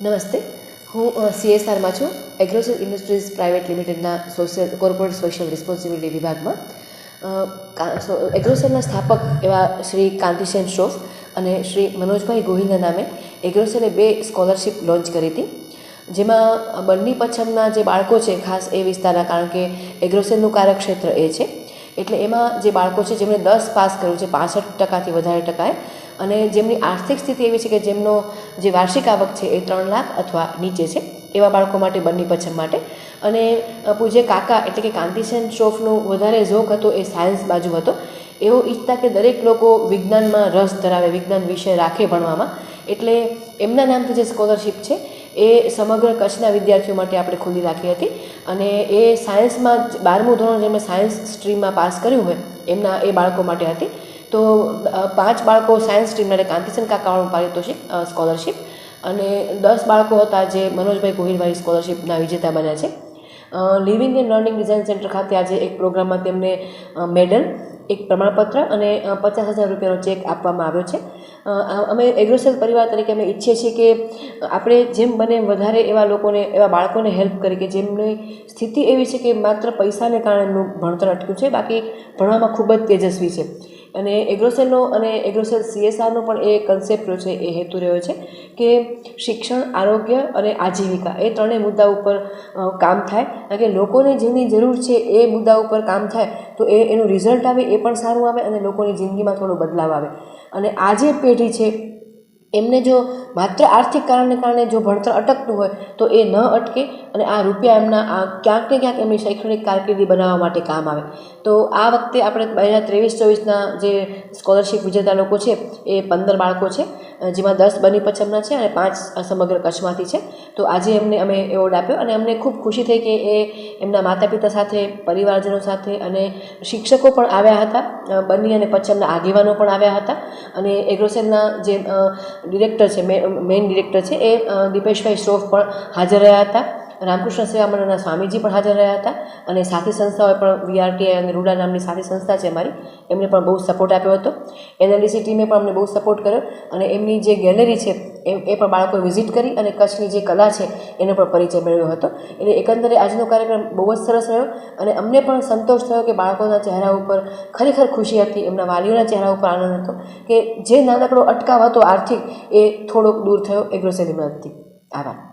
નમસ્તે. હું સીએસઆરમાં છું એગ્રોસેલ ઇન્ડસ્ટ્રીઝ પ્રાઇવેટ લિમિટેડના સોશિયલ કોર્પોરેટ સોશિયલ રિસ્પોન્સિબિલિટી વિભાગમાં. એગ્રોસેલના સ્થાપક એવા શ્રી કાંતિસેન શ્રોફ અને શ્રી મનોજભાઈ ગોહિલના નામે એગ્રોસેલે બે સ્કોલરશિપ લોન્ચ કરી હતી. જેમાં બંને પચ્છમના જે બાળકો છે, ખાસ એ વિસ્તારના, કારણ કે એગ્રોસેલનું કાર્યક્ષેત્ર એ છે. એટલે એમાં જે બાળકો છે, જેમણે દસ પાસ કર્યું છે, પાસઠ ટકાથી વધારે ટકાએ, અને જેમની આર્થિક સ્થિતિ એવી છે કે જેમનો જે વાર્ષિક આવક છે એ ત્રણ લાખ અથવા નીચે છે, એવા બાળકો માટે, બંને પછમ માટે. અને પૂજ્ય કાકા એટલે કે કાંતિસેન શ્રોફનું વધારે ઝોક હતો એ સાયન્સ બાજુ હતો. એવો ઈચ્છતા કે દરેક લોકો વિજ્ઞાનમાં રસ ધરાવે, વિજ્ઞાન વિષય રાખે ભણવામાં. એટલે એમના નામથી જે સ્કોલરશિપ છે એ સમગ્ર કચ્છના વિદ્યાર્થીઓ માટે આપણે ખુલ્લી રાખી હતી. અને એ સાયન્સમાં જ બારમું ધોરણ જેમણે સાયન્સ સ્ટ્રીમમાં પાસ કર્યું હોય, એમના એ બાળકો માટે હતી. તો પાંચ બાળકો સાયન્સ સ્ટ્રીમના એટલે કાંતિસન કાકાવાળું પારિતોષિક સ્કોલરશિપ અને દસ બાળકો હતા જે મનોજભાઈ ગોહિલવાળી સ્કોલરશિપના વિજેતા બન્યા છે. Living and learning design centre ખાતે આજે એક પ્રોગ્રામમાં તેમને મેડલ એક પ્રમાણપત્ર અને પચાસ હજાર રૂપિયાનો ચેક આપવામાં આવ્યો છે. અમે એગ્રોસેલ પરિવાર તરીકે અમે ઈચ્છીએ છીએ કે, આપણે જેમ બને વધારે એવા લોકોને, એવા બાળકોને હેલ્પ કરી કે જેમની સ્થિતિ એવી છે કે માત્ર પૈસાને કારણે એમનું ભણતર અટક્યું છે, બાકી ભણવામાં ખૂબ જ તેજસ્વી છે. અને એગ્રોસેલનો અને એગ્રોસેલ સીએસઆરનો પણ એ કન્સેપ્ટ રહ્યો છે, એ હેતુ રહ્યો છે કે શિક્ષણ, આરોગ્ય અને આજીવિકા એ ત્રણેય મુદ્દા ઉપર કામ થાય. કારણ કે લોકોને જેની જરૂર છે એ મુદ્દા ઉપર કામ થાય તો એ, એનું રિઝલ્ટ આવે એ પણ સારું આવે અને લોકોની જિંદગીમાં થોડો બદલાવ આવે. અને આ જે પેઢી છે એમને જો માત્ર આર્થિક કારણને કારણે જો ભણતર અટકતું હોય, તો એ ન અટકે અને આ રૂપિયા એમના, આ ક્યાંક ને ક્યાંક એમની શૈક્ષણિક કારકિર્દી બનાવવા માટે કામ આવે. તો આ વખતે આપણે બે હજાર ત્રેવીસ ચોવીસના જે સ્કોલરશિપ વિજેતા લોકો છે, એ પંદર બાળકો છે, જેમાં દસ બની પછમના છે અને પાંચ સમગ્ર કચ્છમાંથી છે. તો આજે એમને અમે એવોર્ડ આપ્યો અને અમને ખૂબ ખુશી થઈ કે એ એમના માતા પિતા સાથે, પરિવારજનો સાથે અને શિક્ષકો પણ આવ્યા હતા બની અને પચ્છમના આગેવાનો પણ આવ્યા હતા. અને એગ્રોસેલના જે ડિરેક્ટર છે મેઇન ડિરેક્ટર છે, એ દીપેશભાઈ શ્રોફ પણ હાજર રહ્યા હતા. રામકૃષ્ણ સેવા મંડળના સ્વામીજી પણ હાજર રહ્યા હતા અને સાથી સંસ્થાઓએ પણ વીઆરટીઆઈ અને રૂડા નામની સાથી સંસ્થા છે અમારી, એમને પણ બહુ સપોર્ટ આપ્યો હતો. એનએલડીસી ટીમે પણ અમને બહુ સપોર્ટ કર્યો અને એમની જે ગેલેરી છે એ એ પણ બાળકોએ વિઝિટ કરી અને કચ્છની જે કલા છે, એનો પણ પરિચય મેળવ્યો હતો. એટલે એકંદરે આજનો કાર્યક્રમ બહુ જ સરસ રહ્યો અને અમને પણ સંતોષ થયો કે બાળકોના ચહેરા ઉપર ખરેખર ખુશી હતી, એમના વાલીઓના ચહેરા ઉપર આનંદ હતો કે જે નાનકડો અટકાવ હતો આર્થિક, એ થોડોક દૂર થયો એગ્રોસેલી હતી. આભાર.